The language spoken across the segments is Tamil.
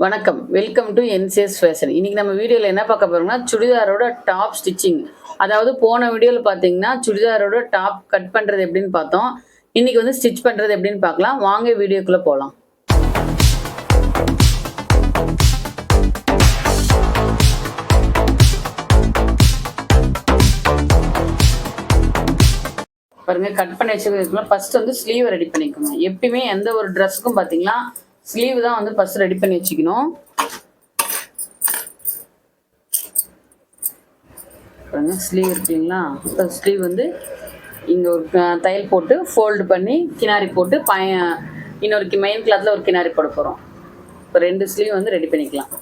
வணக்கம். வெல்கம் டு என்சிஎஸ் ஃபேஷன் இன்றைக்கி நம்ம வீடியோவில் என்ன பார்க்க போகிறோம்னா சுடிதாரோட டாப் ஸ்டிச்சிங் அதாவது போன வீடியோவில் பார்த்தீங்கன்னா சுடிதாரோட டாப் கட் பண்ணுறது எப்படின்னு பார்த்தோம். இன்றைக்கி வந்து ஸ்டிச் பண்ணுறது எப்படின்னு பார்க்கலாம். வாங்க வீடியோக்குள்ளே போகலாம் பாருங்க கட் பண்ணி வச்சுக்கிறதுக்குள்ள ஃபஸ்ட்டு வந்து ஸ்லீவ் ரெடி பண்ணிக்கோங்க. எப்பயுமே எந்த ஒரு ட்ரெஸ்ஸுக்கும் பார்த்தீங்கன்னா ஸ்லீவ் தான் வந்து ஃபஸ்ட் ரெடி பண்ணி வச்சுக்கணும். பாருங்க ஸ்லீவ் இருக்குங்களா இப்போ ஸ்லீவ் வந்து இங்கே ஒரு தையல் போட்டு ஃபோல்டு பண்ணி கினாரி போட்டு பய இன்னொரு மெயின் கிளாத்தில் ஒரு கினாரி போட போகிறோம் இப்போ ரெண்டு ஸ்லீவ் வந்து ரெடி பண்ணிக்கலாம்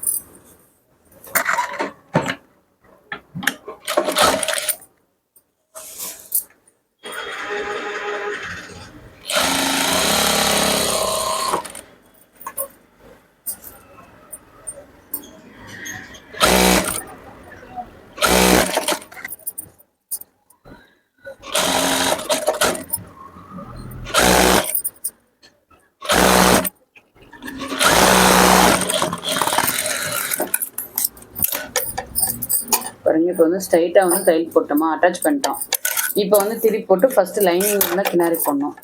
பாருங்க இப்போ வந்து ஸ்ட்ரைட்டாக வந்து தையல் போட்டோமா அட்டாச் பண்ணிட்டோம். இப்போ வந்து திருப்பி போட்டு ஃபர்ஸ்ட் லைனிங் வந்து கினாரி போடணும்.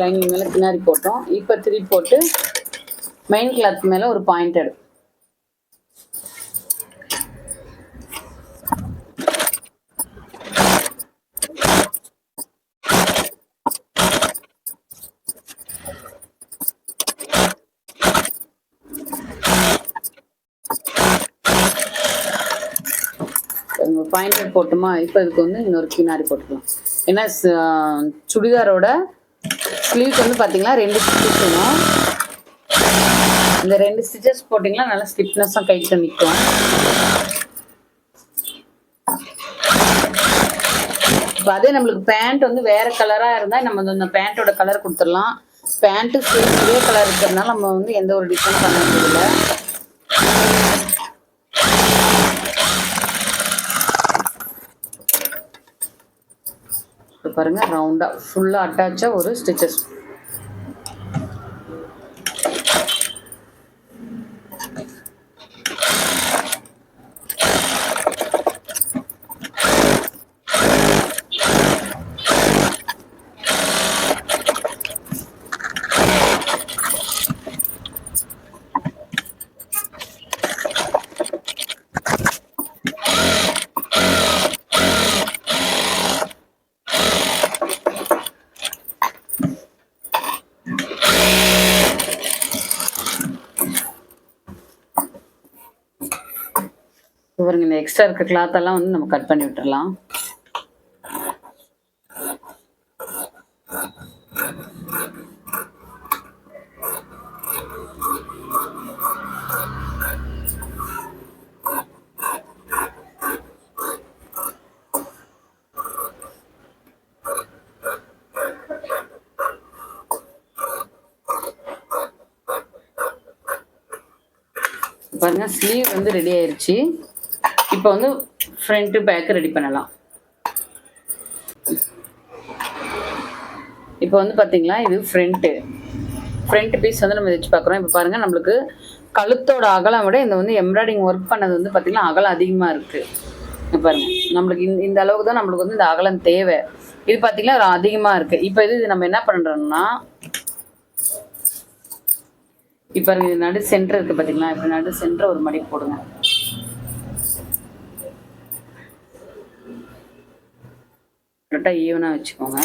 லைனிங் மேலே பின்னாடி போட்டோம். இப்போ திருப்பி போட்டு மெயின் கிளாத் மேலே ஒரு பாயிண்ட் எடு பாயிண்டட் போட்டுமா இப்போ இதுக்கு வந்து இன்னொரு கினாரி போட்டுக்கலாம். ஏன்னா சுடிதாரோட ஸ்லீவ் வந்து பார்த்தீங்கன்னா ரெண்டு ஸ்டிச்சஸ் வேணும். இந்த ரெண்டு ஸ்டிச்சஸ் போட்டிங்கன்னா நல்லா ஸ்டிப்னஸாக கைக்கு நிற்கும். இப்போ அதே நம்மளுக்கு பேண்ட் வந்து வேற கலராக இருந்தால் நம்ம வந்து அந்த பேண்ட்டோட கலர் கொடுத்துடலாம். பேண்ட்டு சேம் கலர் இருக்கிறதுனால நம்ம வந்து எந்த ஒரு டிஃப்ரெண்ட் பண்ண முடியல. பாருங்கள் பாருங்க ரவுண்டா ஃபுல்லா அட்டாச்சா ஒரு ஸ்டிச்சஸ் பாருங்க இந்த எக்ஸ்ட்ரா இருக்க கிளாத் எல்லாம் வந்து நம்ம கட் பண்ணி விட்டுடலாம் பாருங்க ஸ்லீவ் வந்து ரெடி ஆயிருச்சு. இப்போ வந்து ஃப்ரண்ட்டு பேக் ரெடி பண்ணலாம். இப்போ வந்து பார்த்தீங்களா இது ஃப்ரண்ட்டு ஃப்ரண்ட் பீஸ் வந்து நம்ம வச்சு பார்க்குறோம் இப்போ பாருங்கள் நம்மளுக்கு கழுத்தோட அகலம் விட இந்த வந்து எம்ப்ராய்டிங் ஒர்க் பண்ணது வந்து பார்த்தீங்கன்னா அகலம் அதிகமாக இருக்குது பாருங்கள் நம்மளுக்கு இந்த இந்த அளவுக்கு தான் நம்மளுக்கு வந்து இந்த அகலம் தேவை. இது பார்த்தீங்கன்னா அதிகமாக இருக்குது இப்போ இது நம்ம என்ன பண்ணுறோம்னா இப்போ இது நடு சென்டர் இருக்குது பார்த்தீங்களா இப்போ நடு சென்டர் ஒரு மடி போடுங்க. கரெக்டாக ஈவனாக வச்சுக்கோங்க.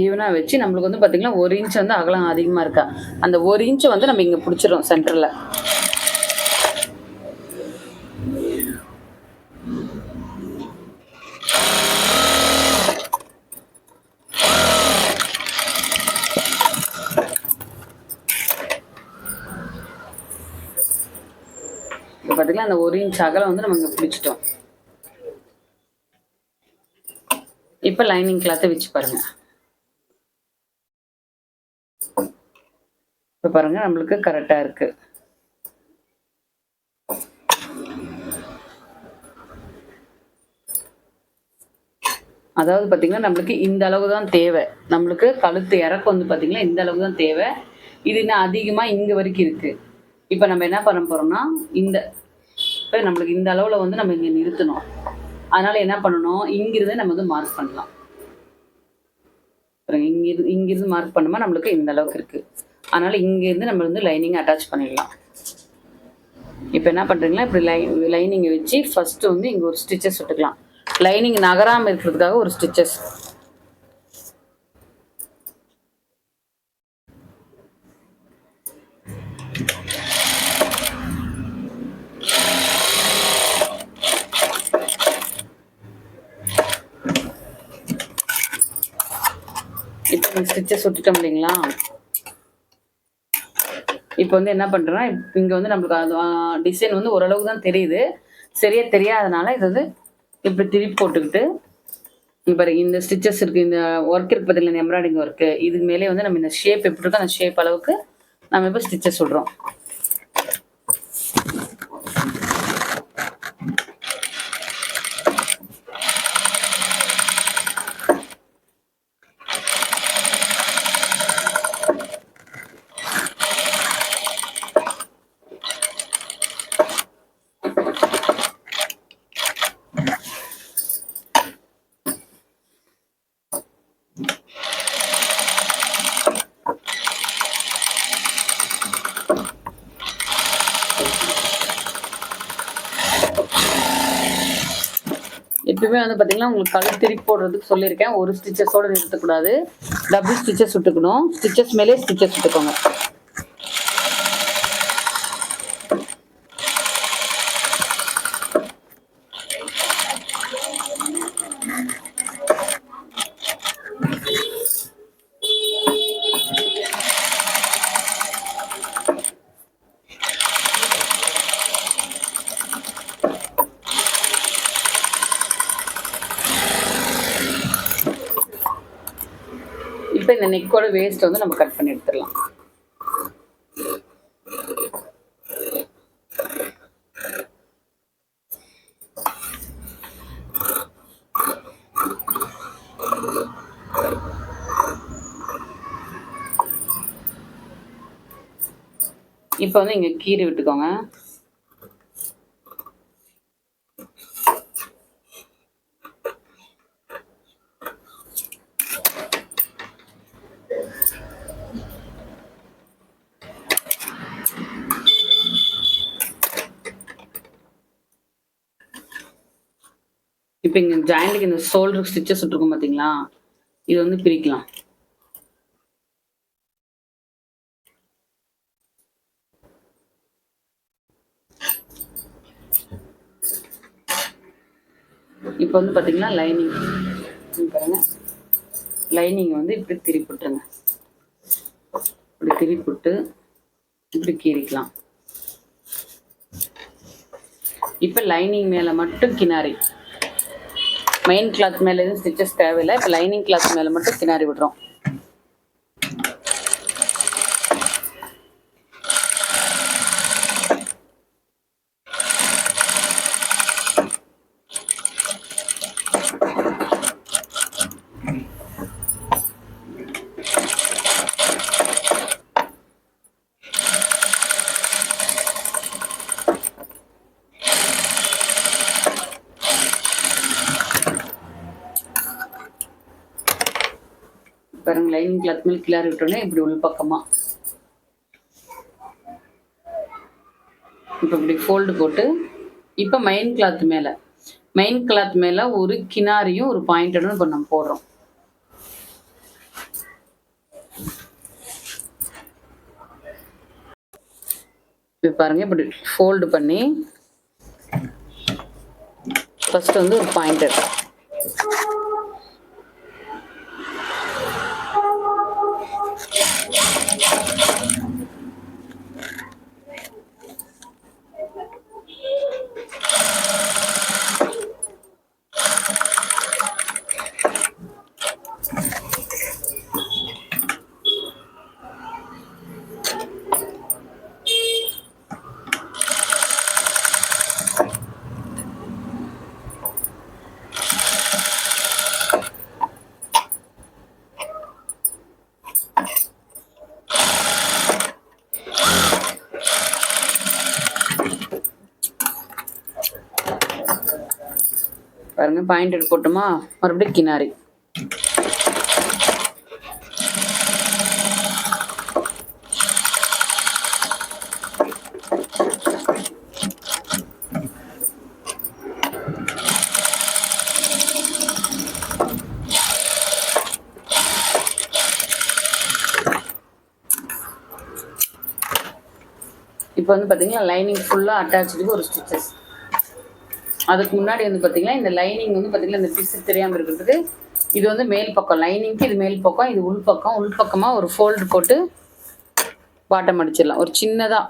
ஈவனாக வச்சு நம்மளுக்கு வந்து பார்த்தீங்கன்னா ஒரு இன்ச் வந்து அகலம் அதிகமாக இருக்கா? அந்த ஒரு இன்ச்சை வந்து நம்ம இங்கே பிடிச்சிரும் சென்டரில் இப்போ பார்த்தீங்கன்னா அந்த ஒரு இன்ச் அகலம் வந்து நம்ம இங்கே பிடிச்சிட்டோம். இப்போ லைனிங் கிளாத்தை வச்சு பாருங்க. இப்போ பாருங்க நம்மளுக்கு கரெக்டாக இருக்கு. அதாவது பார்த்தீங்கன்னா நம்மளுக்கு இந்த அளவு தான் தேவை. நம்மளுக்கு கழுத்து இறக்கம் வந்து பார்த்தீங்கன்னா இந்த அளவு தான் தேவை. இது இன்னும் அதிகமாக இங்கே வரைக்கும் இருக்குது இப்போ நம்ம என்ன பண்ண போகிறோம்னா இந்த இப்போ நம்மளுக்கு இந்த அளவில் வந்து நம்ம இங்கே நிறுத்தணும். அதனால் என்ன பண்ணணும்? இங்கிருந்து நம்ம வந்து மார்க் பண்ணலாம். இங்கிருந்து இங்கிருந்து மார்க் பண்ணுமா நம்மளுக்கு இந்த அளவுக்கு இருக்குது அதனால் இங்கேருந்து நம்ம வந்து லைனிங் அட்டாச் பண்ணிடலாம். இப்போ என்ன பண்ணுறீங்களா இப்படி லை லைனிங்கை வச்சு ஃபஸ்ட்டு வந்து இங்கே ஒரு ஸ்டிச்சஸ் விட்டுக்கலாம். லைனிங் நகராமல் இருக்கிறதுக்காக ஒரு ஸ்டிச்சஸ் ஸ்டிச்சை இந்த இல்லைங்களா? இப்போ வந்து என்ன பண்ணுறேன்னா இங்கே வந்து நம்மளுக்கு அது டிசைன் வந்து ஓரளவுக்கு தான் தெரியுது. சரியாக தெரியாதனால இது வந்து இப்படி திருப்பி போட்டுக்கிட்டு இப்போ இந்த ஸ்டிச்சஸ் இருக்குது இந்த ஒர்க் இருக்கு பார்த்தீங்களா இந்த எம்ப்ராய்டிங் ஒர்க்கு இதுக்கு மேலே வந்து நம்ம இந்த ஷேப் எப்படி இருக்கோ அந்த ஷேப் அளவுக்கு நம்ம இப்போ ஸ்டிச்சஸ் விடுறோம் வந்து பார்த்தீங்கன்னா உங்களுக்கு கல் திருப்பி போடுறதுக்கு சொல்லியிருக்கேன். ஒரு ஸ்டிச்சஸோட நிறுத்தக்கூடாது. டபுள் ஸ்டிச்சஸ் விட்டுக்கணும் ஸ்டிச்சஸ் மேலே ஸ்டிச்சஸ் விட்டுக்கோங்க நெக்கோட வேஸ்ட் வந்து நம்ம கட் பண்ணி எடுத்துடலாம். இப்போ வந்து இங்கே கீறி விட்டுக்கோங்க. இப்போ இங்கே ஜாயிண்ட்டுக்கு இந்த ஷோல்டர் ஸ்டிச்சஸ் விட்டுருக்கும் பார்த்தீங்களா இது வந்து பிரிக்கலாம். இப்போ வந்து பார்த்தீங்கன்னா லைனிங் பாருங்க. லைனிங் வந்து இப்படி திருப்பிட்டுருங்க. இப்படி திருப்பிட்டு இப்படி கீறிக்கலாம். இப்போ லைனிங் மேலே மட்டும் கிணாரி மெயின் கிளாத் மேலேயும் ஸ்டிச்சஸ் தேவையில்லை. இப்போ லைனிங் கிளாத் மேலே மட்டும் கிணறி விடுறோம் பாருங்க லைனிங் கிளாத் மேலே கிளாரி விட்டோன்னே இப்படி உள்பக்கமா. இப்போ இப்படி ஃபோல்டு போட்டு இப்போ மெயின் கிளாத் மேலே. மெயின் கிளாத் மேலே ஒரு கினாரியும் ஒரு பாயிண்டடும் இப்போ நம்ம போடுறோம். இப்போ பாருங்க இப்படி ஃபோல்டு பண்ணி ஃபஸ்ட்டு வந்து ஒரு பாயிண்டட் thank பாயிண்டட் போட்டோமா? மறுபடியும் கினாரி இப்போ வந்து பார்த்தீங்கன்னா லைனிங் ஃபுல்லாக அட்டாச்சுக்கு ஒரு ஸ்டிச்சஸ் அதுக்கு முன்னாடி வந்து பார்த்தீங்கன்னா இந்த லைனிங் வந்து பார்த்தீங்கன்னா இந்த பிசு தெரியாமல் இருக்கிறதுக்கு இது வந்து மேல் பக்கம். லைனிங்க்கு இது மேல் பக்கம் இது உள் பக்கம். உள் பக்கமாக ஒரு ஃபோல்டு போட்டு பாட்டம் அடிச்சிடலாம். ஒரு சின்னதாக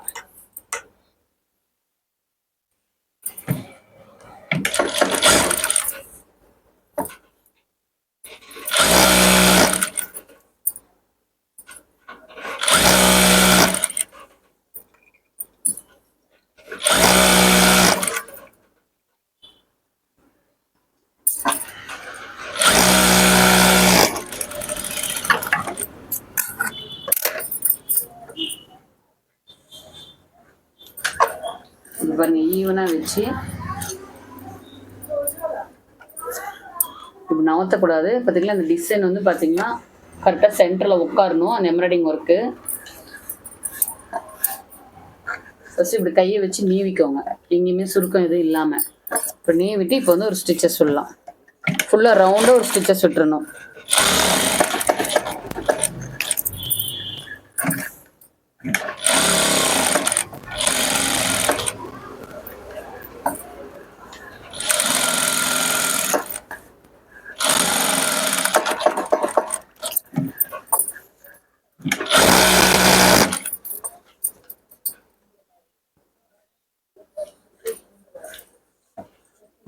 இது பாருங்க ஈவனாக வச்சு இப்படி நவத்தக்கூடாது பார்த்தீங்களா அந்த டிசைன் வந்து பார்த்தீங்கன்னா கரெக்டாக சென்டரில் உட்காரணும். அந்த எம்ப்ராய்டிங் ஒர்க்கு ஃபஸ்ட்டு இப்படி கையை வச்சு நீவிக்கோங்க. எங்கேயுமே சுருக்கம் எதுவும் இல்லாமல் இப்போ நீவிட்டு இப்போ வந்து ஒரு ஸ்டிச்சஸ் விடலாம். ஃபுல்லாக ரவுண்டாக ஒரு ஸ்டிச்சஸ் விட்டுறணும்.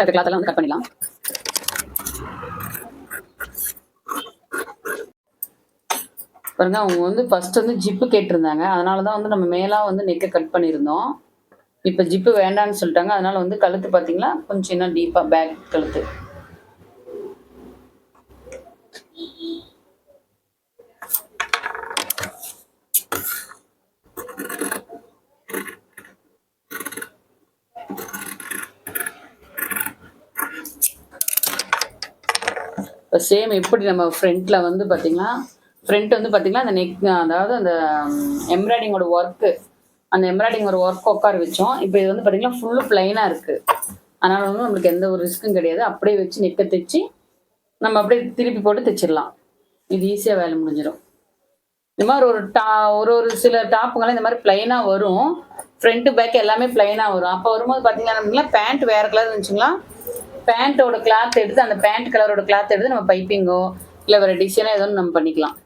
எக்ஸ்ட்ரா கிளாத் எல்லாம் வந்து கட் பண்ணிடலாம். பாருங்க அவங்க வந்து ஃபர்ஸ்ட் வந்து ஜிப்பு கேட்டிருந்தாங்க. அதனால தான் வந்து நம்ம மேலா வந்து நெக்கை கட் பண்ணியிருந்தோம். இப்போ ஜிப்பு வேண்டாம்னு சொல்லிட்டாங்க. அதனால வந்து கழுத்து பார்த்தீங்களா கொஞ்சம் இன்னும் டீப்பாக பேக் கழுத்து. இப்போ சேம் எப்படி நம்ம ஃப்ரண்ட்டில் வந்து பார்த்தீங்கன்னா ஃப்ரண்ட் வந்து பார்த்தீங்கன்னா அந்த நெக் அதாவது அந்த எம்ப்ராய்டிங்கோட ஒர்க்கு அந்த எம்ப்ராய்டிங் ஒரு ஒர்க் உட்கார வச்சோம். இப்போ இது வந்து பார்த்தீங்கன்னா ஃபுல்லு ப்ளைனாக இருக்குது அதனால் வந்து நம்மளுக்கு எந்த ஒரு ரிஸ்க்கும் கிடையாது. அப்படியே வச்சு நெக்கை தைச்சி நம்ம அப்படியே திருப்பி போட்டு தைச்சிடலாம். இது ஈஸியாக வேலை முடிஞ்சிடும். இந்த மாதிரி ஒரு டா ஒரு ஒரு சில டாப்புங்கெல்லாம் இந்த மாதிரி பிளைனாக வரும். ஃப்ரண்ட்டு பேக் எல்லாமே பிளைனாக வரும். அப்போ வரும்போது பார்த்தீங்கன்னா பேண்ட் வேறு கலர் இருந்துச்சுங்களா? பேண்ட்டோட கிளாத் எடுத்து அந்த பேண்ட் கலரோட கிளாத் எடுத்து நம்ம பைப்பிங்கோ இல்லை வேறு டிசைனோ ஏதோ நம்ம பண்ணிக்கலாம்.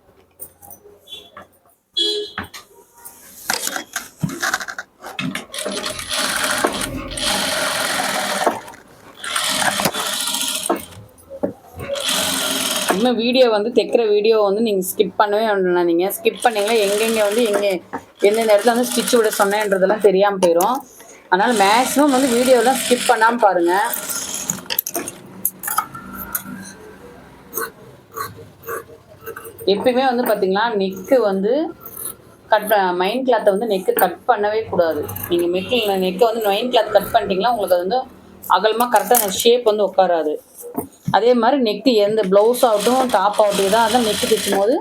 இன்னும் வீடியோ வந்து தைக்கிற வீடியோ வந்து நீங்கள் ஸ்கிப் பண்ணவே நீங்கள் ஸ்கிப் பண்ணீங்களா எங்கெங்கே வந்து எங்கே எந்தெந்த இடத்துல வந்து ஸ்டிச் விட சொன்னேன்றதெல்லாம் தெரியாமல் போயிடும் அதனால் மேக்ஸிமம் வந்து வீடியோலாம் ஸ்கிப் பண்ணாமல் பாருங்கள் எப்பயுமே வந்து பார்த்தீங்கன்னா நெக்கு வந்து கட் மைண்ட் கிளாத்தை வந்து நெக்கு கட் பண்ணவே கூடாது. நீங்கள் மெக்கு நெக்கை வந்து மைண்ட் கிளாத் கட் பண்ணிட்டீங்கன்னா உங்களுக்கு அது வந்து அகலமாக கரெக்டாக அந்த ஷேப் வந்து உட்காராது. அதே மாதிரி நெக்கு எந்த ப்ளவுஸ் ஆகட்டும் டாப் ஆகட்டும் இதாக இருந்தால் நெக்கு தைக்கும் போது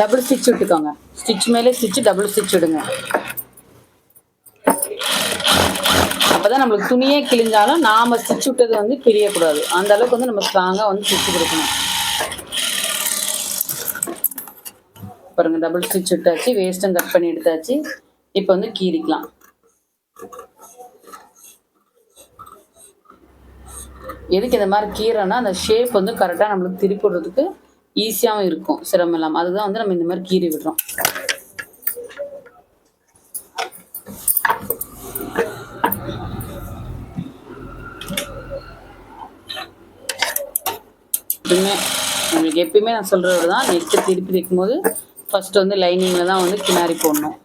டபுள் ஸ்டிச் விட்டுக்கோங்க. ஸ்டிச் மேலே ஸ்டிச் டபுள் ஸ்டிச் விடுங்க. அப்போ தான் நம்மளுக்கு துணியே கிழிஞ்சாலும் நாம் ஸ்டிச் விட்டது வந்து பிரியக்கூடாது. அந்த அளவுக்கு வந்து நம்ம ஸ்ட்ராங்காக வந்து ஸ்டிச் கொடுக்கணும். பாருங்கள் டபுள் ஸ்டிச் விட்டாச்சு வேஸ்ட்டும் கட் பண்ணி எடுத்தாச்சு. இப்போ வந்து கீறிக்கலாம். எதுக்கு இந்த மாதிரி கீறேன்னா அந்த ஷேப் வந்து கரெக்டாக நம்மளுக்கு திருப்பி விடுறதுக்கு ஈஸியாகவும் இருக்கும் சிரமம் இல்லாமல் அதுதான் வந்து நம்ம இந்த மாதிரி கீறி விடுறோம். எப்பயுமே நம்மளுக்கு எப்பயுமே நான் சொல்றது தான் நெக்கை திருப்பி தேக்கும்போது ஃபஸ்ட்டு வந்து லைனிங்கில் தான் வந்து கிணாரி போடணும்.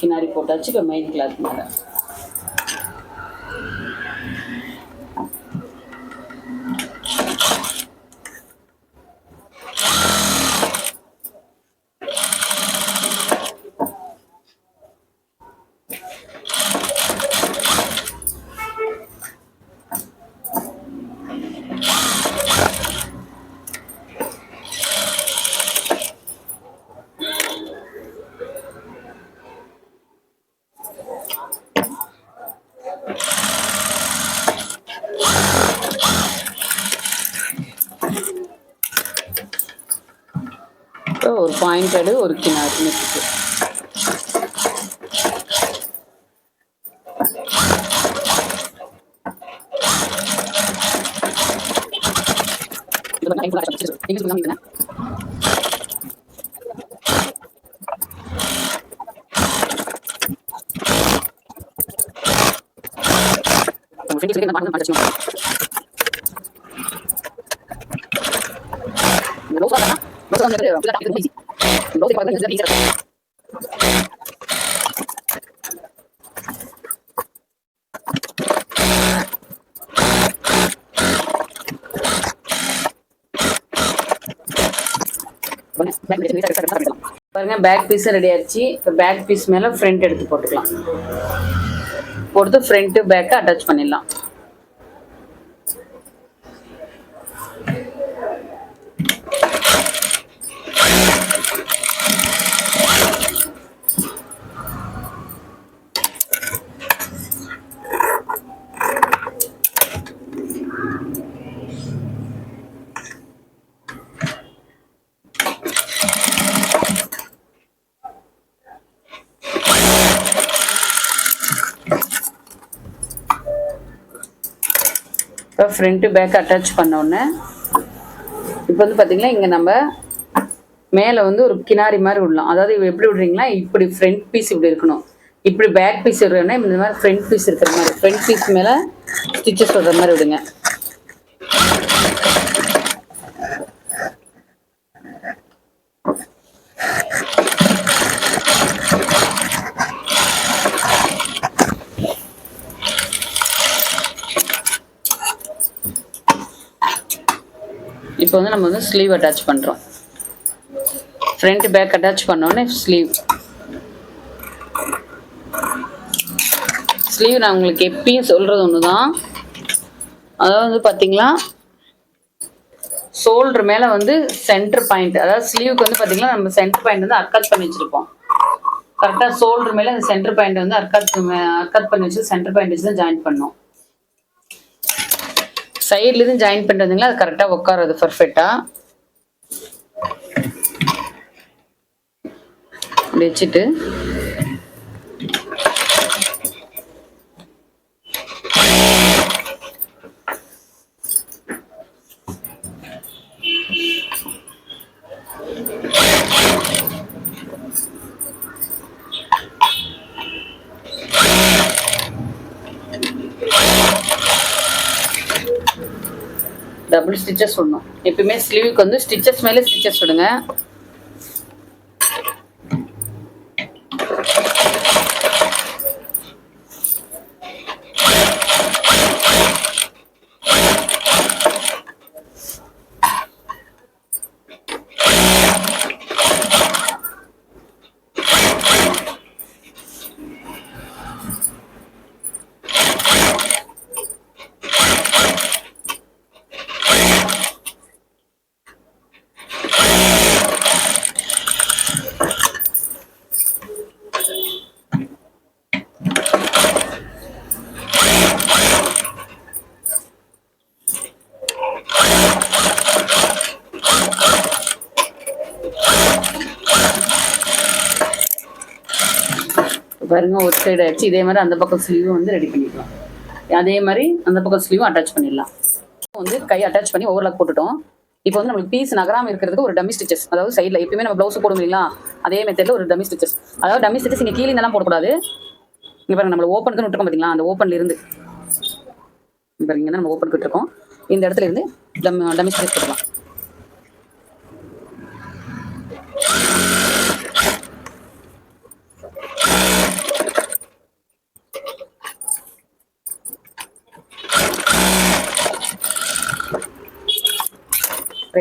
கிணாரி போட்டாச்சு இப்போ மெயின் கிளாத் மேலே. இப்போ ஒரு பாயிண்டடு ஒரு இந்த நெக்ஸ்ட்டு பாருங்க பேக் பீஸும் ரெடி ஆயிடுச்சு. இப்போ பேக் பீஸ் மேலே ஃப்ரண்ட் எடுத்து போட்டுக்கலாம். போட்டு ஃப்ரண்ட்டு பேக்கை அட்டாச் பண்ணிடலாம். ஃப்ரண்ட்டு பேக் அட்டாச் பண்ணோடனே இப்போ வந்து பார்த்தீங்கன்னா இங்கே நம்ம மேலே வந்து ஒரு கினாரி மாதிரி விடலாம். அதாவது எப்படி விடுறீங்களா? இப்படி ஃப்ரண்ட் பீஸ் இப்படி இருக்கணும். இப்படி பேக் பீஸ் விடுறேன்னா இந்த மாதிரி ஃப்ரண்ட் பீஸ் இருக்கிற மாதிரி ஃப்ரண்ட் பீஸ் மேலே ஸ்டிச்சஸ் விடுற மாதிரி விடுங்க. இப்போ வந்து நம்ம வந்து ஸ்லீவ் அட்டாச் பண்ணுறோம் ஃப்ரண்ட் பேக் அட்டாச் பண்ணோன்னே ஸ்லீவ் ஸ்லீவ் நான் உங்களுக்கு எப்பயும் சொல்கிறது ஒன்று தான் அதாவது வந்து பார்த்தீங்களா ஷோல்டர் மேலே வந்து சென்டர் பாயிண்ட் அதாவது ஸ்லீவுக்கு வந்து பார்த்தீங்கன்னா நம்ம சென்டர் பாயிண்ட் வந்து அக்கட் பண்ணி வச்சுருப்போம். கரெக்டாக ஷோல்டர் மேலே அந்த சென்டர் பாயிண்ட் வந்து அக்கட் அக்கட் பண்ணி வச்சு சென்டர் பாயிண்ட் வச்சு தான் ஜாயின் பண்ணோம். சைட்லேருந்து ஜாயின் பண்ணுறதுங்களா அது கரெக்டாக உட்காருது பர்ஃபெக்டாக வச்சுட்டு டபுள் ஸ்டிச்சஸ் விடணும். எப்பயுமே ஸ்லீவுக்கு வந்து ஸ்டிச்சஸ் மேலே ஸ்டிச்சஸ் விடுங்க. பாருங்க ஒரு சைடு ஆயிடுச்சு. இதே மாதிரி அந்த பக்கம் ஸ்லீவும் வந்து ரெடி பண்ணிக்கலாம். அதே மாதிரி அந்த பக்கம் ஸ்லீவும் அட்டாச் பண்ணிடலாம். இப்போ வந்து கை அட்டாச் பண்ணி ஓவர்லாக் போட்டுட்டோம். இப்போ வந்து நம்மளுக்கு பீஸ் நகராம இருக்கிறதுக்கு ஒரு டம்மி ஸ்டிச்சஸ் அதாவது சைடில் எப்பயுமே நம்ம ப்ளவுஸ் போடும் இல்லைங்களா? அதே மெத்தடில் ஒரு டம்மி ஸ்டிச்சஸ் அதாவது டம்மி ஸ்டிச்சஸ் இங்கே கீழே இதெல்லாம் போடக்கூடாது. இங்கே பாருங்க நம்ம தான் விட்டுருக்கோம் பார்த்தீங்களா அந்த ஓப்பன்ல இருந்து. இப்போ பாருங்க தான் நம்ம ஓப்பன் விட்டுருக்கோம். இந்த இடத்துல இருந்து டம் டம்மி ஸ்டிச்சஸ் போட்டுக்கலாம்.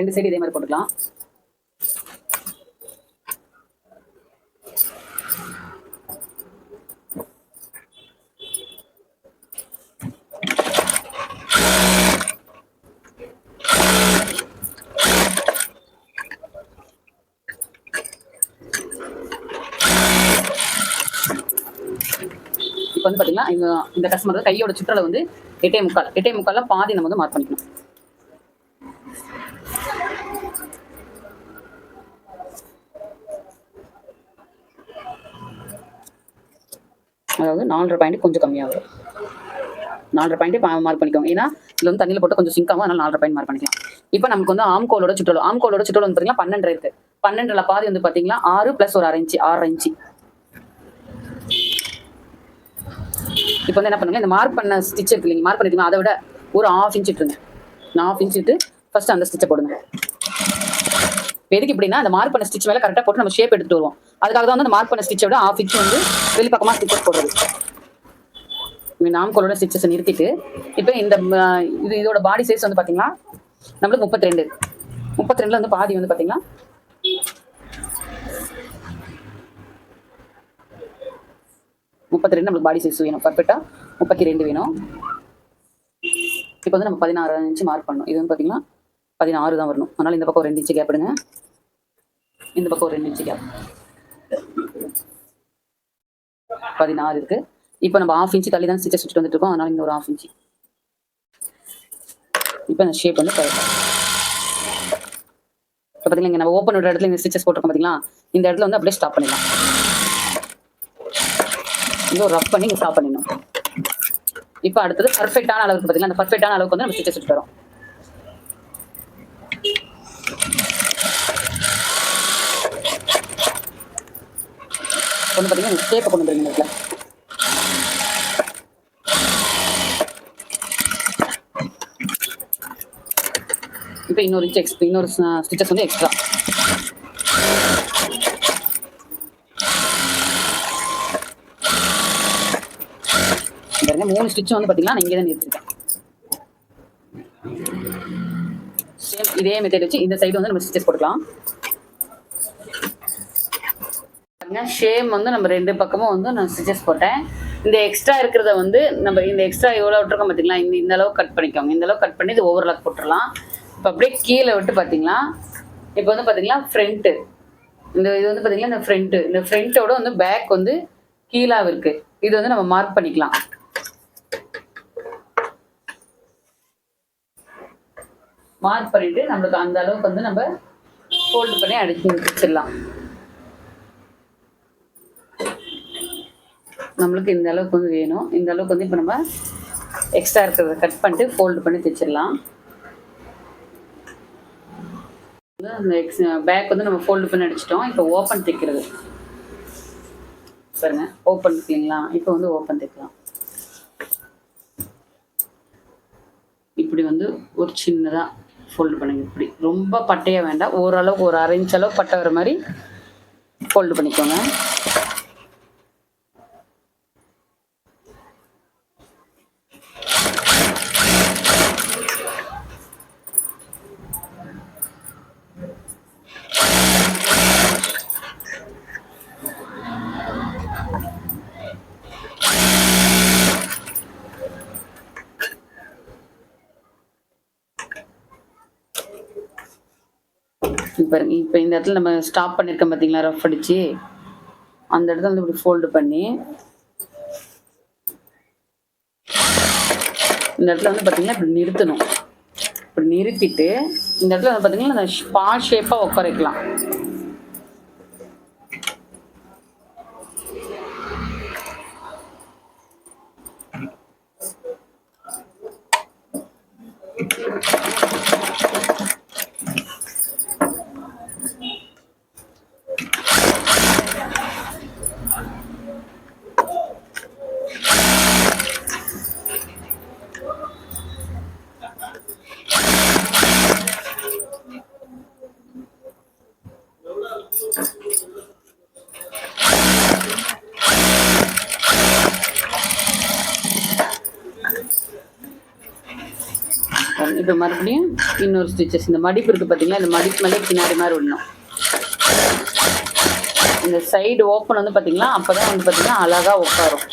ரெண்டு சைடு இதே மாதிரி போட்டுக்கலாம். இப்போ வந்து பார்த்தீங்கன்னா இந்த இந்த கஸ்டமர் கையோட சுற்றலை வந்து எட்டே முக்கால். எட்டே முக்கால்ல பாதி நம்ம வந்து மார்க் பண்ணிக்கணும். நாலரை பாயிண்ட் கொஞ்சம் கம்மியாக வரும் நாலரை பாயிண்ட் மார்க் பண்ணிக்கோங்க. ஏன்னா இதில் வந்து தண்ணியில் போட்டு கொஞ்சம் சிங்க் ஆகும். நாலரை பாயிண்ட் மார்க் பண்ணிக்கலாம். இப்போ நமக்கு வந்து ஆம்கோலோட சுற்றளவு ஆம்கோலோட சுற்றளவு வந்து பார்த்தீங்கன்னா பன்னெண்டு இருக்கு. பன்னெண்டுல பாதி வந்து பார்த்தீங்கன்னா ஆறு ப்ளஸ் ஒரு அரை இன்ச்சு ஆறு இன்ச்சு இப்போ வந்து என்ன பண்ணுங்க? இந்த மார்க் பண்ண ஸ்டிச் இருக்கு இல்லைங்க மார்க் பண்ணிருக்கீங்க அதை விட ஒரு ஆஃப் இன்ச் இட்டுருங்க. நான் ஆஃப் இன்ச் இட்டு ஃபர்ஸ்ட் அந்த ஸ்டிச்சை போடுங்க. எதுக்கு இப்படின்னா அந்த மார்க் பண்ண ஸ்டிச் மேல கரெக்டாக போட்டு நம்ம ஷேப் எடுத்துட்டு வருவோம். அதுக்காக தான் வந்து அந்த மார்க் பண்ண ஸ்டிச்சை விட ஆஃப் இன்ச் வந்து வெளி ஸ்டிச்சஸ் போடுறது. நாம்கோலோட ஸ்டிச்சஸை நிறுத்திட்டு இப்போ இந்த இது இதோட பாடி சைஸ் வந்து பாத்தீங்கன்னா நம்மளுக்கு முப்பத்தி ரெண்டு முப்பத்தி ரெண்டுல வந்து பாதி வந்து பாத்தீங்கன்னா முப்பத்தி ரெண்டு நம்மளுக்கு பாடி சைஸ் வேணும். பர்ஃபெக்டா முப்பத்தி ரெண்டு வேணும். இப்போ வந்து நம்ம பதினாறு இன்ச்சு மார்க் பண்ணணும். இது வந்து பார்த்தீங்கன்னா பதினாறு தான் வரணும். அதனால இந்த பக்கம் ஒரு ரெண்டு இன்ச்சு கேப் எடுங்க. இந்த பக்கம் ஒரு ரெண்டு இன்ச்சு கேப் பதினாறு இருக்கு. இப்போ நம்ம ஆஃப் இன்ச்சு தள்ளி தான் ஸ்டிச்சஸ் வச்சுட்டு வந்துட்டு இருக்கோம். அதனால இந்த ஒரு ஆஃப் இன்ச்சு இப்போ இந்த ஷேப் வந்து கரெக்டாக இப்போ பார்த்தீங்கன்னா இங்கே நம்ம ஓப்பன் விடுற இடத்துல இந்த ஸ்டிச்சஸ் போட்டிருக்கோம் பார்த்தீங்களா இந்த இடத்துல வந்து அப்படியே ஸ்டாப் பண்ணிடலாம். இங்கே ஒரு ரஃப் பண்ணி ஸ்டாப் பண்ணிடணும். இப்போ அடுத்தது பர்ஃபெக்டான அளவுக்கு பார்த்தீங்கன்னா அந்த பர்ஃபெக்டான அளவுக்கு வந்து நம்ம ஸ்டிச்சஸ் வச்சுட்டு வரோம். ஒன்று பார்த்தீங்கன்னா ஷேப்பை கொண்டு வந்துருங்க இடத்துல. இப்போ இன்னொரு இன்ச் இன்னொரு ஸ்டிச்சஸ் வந்து எக்ஸ்ட்ரா பாருங்க மூணு ஸ்டிச் வந்து பார்த்தீங்கன்னா நான் இங்கே தான் நிறுத்திருக்கேன் சேம் இதே மெத்தட் வச்சு இந்த சைடு வந்து நம்ம ஸ்டிச்சஸ் போட்டுக்கலாம். பார்த்தீங்கன்னா ஷேம் வந்து நம்ம ரெண்டு பக்கமும் வந்து நான் ஸ்டிச்சஸ் போட்டேன். இந்த எக்ஸ்ட்ரா இருக்கிறத வந்து நம்ம இந்த எக்ஸ்ட்ரா எவ்வளோ விட்டுருக்கோம் பார்த்தீங்களா இந்த இந்த அளவு கட் பண்ணிக்கோங்க. இந்த அளவு கட் பண்ணி இது ஓவர்லாக் போட்டுடலாம். இப்போ அப்படியே கீழே விட்டு பார்த்தீங்களா இப்போ வந்து பார்த்தீங்கன்னா ஃப்ரண்ட்டு இந்த இது வந்து பார்த்தீங்கன்னா இந்த ஃப்ரண்ட்டு இந்த ஃப்ரண்ட்டோட வந்து பேக் வந்து கீழாக இருக்குது இது வந்து நம்ம மார்க் பண்ணிக்கலாம். மார்க் பண்ணிட்டு நம்மளுக்கு அந்த அளவுக்கு வந்து நம்ம ஃபோல்டு பண்ணி அடிச்சு வச்சிடலாம். நம்மளுக்கு இந்த அளவுக்கு வந்து வேணும். இந்த அளவுக்கு வந்து இப்போ நம்ம எக்ஸ்ட்ரா இருக்கிறத கட் பண்ணிட்டு ஃபோல்டு பண்ணி தைச்சிடலாம். அந்த எக்ஸ் பேக் வந்து நம்ம ஃபோல்டு பண்ணி அடிச்சிட்டோம். இப்போ ஓப்பன் தைக்கிறது. பாருங்க ஓப்பன் தைக்கலீங்களா இப்போ வந்து ஓப்பன் தைக்கலாம். இப்படி வந்து ஒரு சின்னதாக ஃபோல்டு பண்ணுங்க. இப்படி. ரொம்ப பட்டையாக வேண்டாம். ஓரளவுக்கு ஒரு அரை இன்ச் அளவு பட்டை வர மாதிரி ஃபோல்டு பண்ணிக்கோங்க. பாருங்க. இப்போ இந்த இடத்துல நம்ம ஸ்டாப் பண்ணியிருக்கோம் பார்த்தீங்களா ரஃப் அடிச்சு. அந்த இடத்துல வந்து இப்படி ஃபோல்டு பண்ணி. இந்த இடத்துல வந்து பார்த்தீங்கன்னா இப்படி நிறுத்தணும். இப்படி நிறுத்திட்டு இந்த இடத்துல வந்து பார்த்தீங்கன்னா அந்த ஸ்பா ஷேப்பாக உட்கார வைக்கலாம் இன்னொரு ஸ்டிச்சஸ் இந்த மடிப்பு இருக்குது பார்த்தீங்களா இந்த மடிப்பு மேலே பின்னாடி மாதிரி விடணும். இந்த சைடு ஓப்பன் வந்து பார்த்தீங்களா அப்போ தான் வந்து பார்த்தீங்கன்னா அழகாக உட்காரும்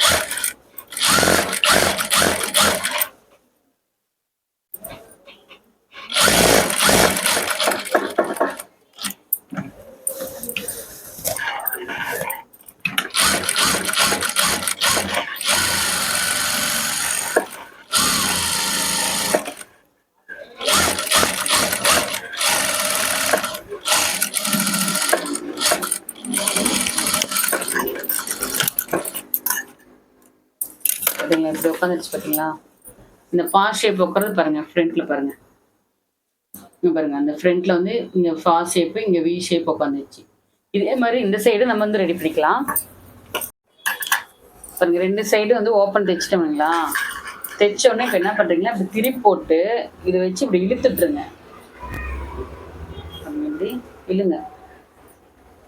பார்த்தீங்களா இப்படி உட்காந்துருச்சு பார்த்தீங்களா இந்த பா ஷேப் உட்காந்து பாருங்க ஃப்ரண்ட்ல பாருங்க. இங்கே பாருங்க அந்த ஃப்ரண்ட்ல வந்து இங்கே ஃபா ஷேப்பு இங்கே வி ஷேப் உட்காந்துருச்சு இதே மாதிரி இந்த சைடு நம்ம வந்து ரெடி பண்ணிக்கலாம். பாருங்க ரெண்டு சைடு வந்து ஓப்பன் தைச்சிட்டோம்ங்களா தைச்ச உடனே இப்போ என்ன பண்றீங்கன்னா இப்படி திருப்பி போட்டு இதை வச்சு இப்படி இழுத்துட்ருங்க இப்படி இழுங்க.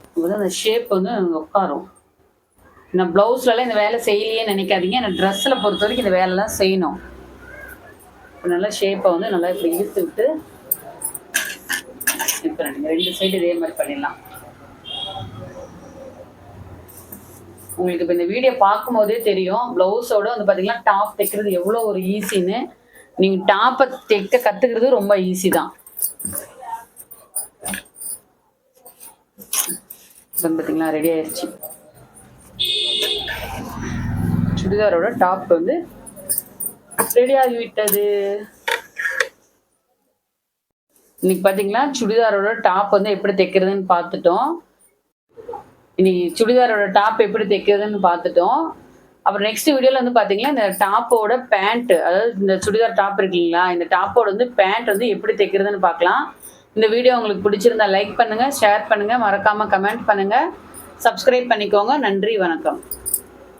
அப்போ அந்த ஷேப் வந்து உட்காரும். நான் ப்ளவுஸ்லலாம் இந்த வேலை செய்யலையே நினைக்காதீங்க. நான் ட்ரெஸ்ஸில் பொறுத்த வரைக்கும் இந்த வேலைலாம் செய்யணும். நல்லா ஷேப்பை வந்து நல்லா இப்படி இழுத்து விட்டு இப்போ ரெண்டு ரெண்டு சைடு இதே மாதிரி பண்ணிடலாம். உங்களுக்கு இப்போ இந்த வீடியோ பார்க்கும்போதே தெரியும் ப்ளவுஸோட வந்து பார்த்தீங்கன்னா டாப் தைக்கிறது எவ்வளோ ஒரு ஈஸின்னு நீங்கள் டாப்பை தைக்க கற்றுக்கிறது ரொம்ப ஈஸி தான். பார்த்தீங்களா ரெடி ஆயிடுச்சு சுடிதாரோட டாப் வந்து ரெடி ஆகிவிட்டது இன்னைக்கு பார்த்தீங்களா சுடிதாரோட டாப் வந்து எப்படி தைக்கிறதுன்னு பார்த்துட்டோம். இன்னைக்கு சுடிதாரோட டாப் எப்படி தைக்கிறதுன்னு பார்த்துட்டோம். அப்புறம் நெக்ஸ்ட் வீடியோவில் வந்து பார்த்தீங்கன்னா இந்த டாப்போட பேண்ட் அதாவது இந்த சுடிதார் டாப் இருக்கு இல்லைங்களா? இந்த டாப்போட வந்து பேண்ட் வந்து எப்படி தைக்கிறதுன்னு பார்க்கலாம். இந்த வீடியோ உங்களுக்கு பிடிச்சிருந்தா லைக் பண்ணுங்க ஷேர் பண்ணுங்க. மறக்காம கமெண்ட் பண்ணுங்க. சப்ஸ்கிரைப் பண்ணிக்கோங்க. நன்றி வணக்கம்.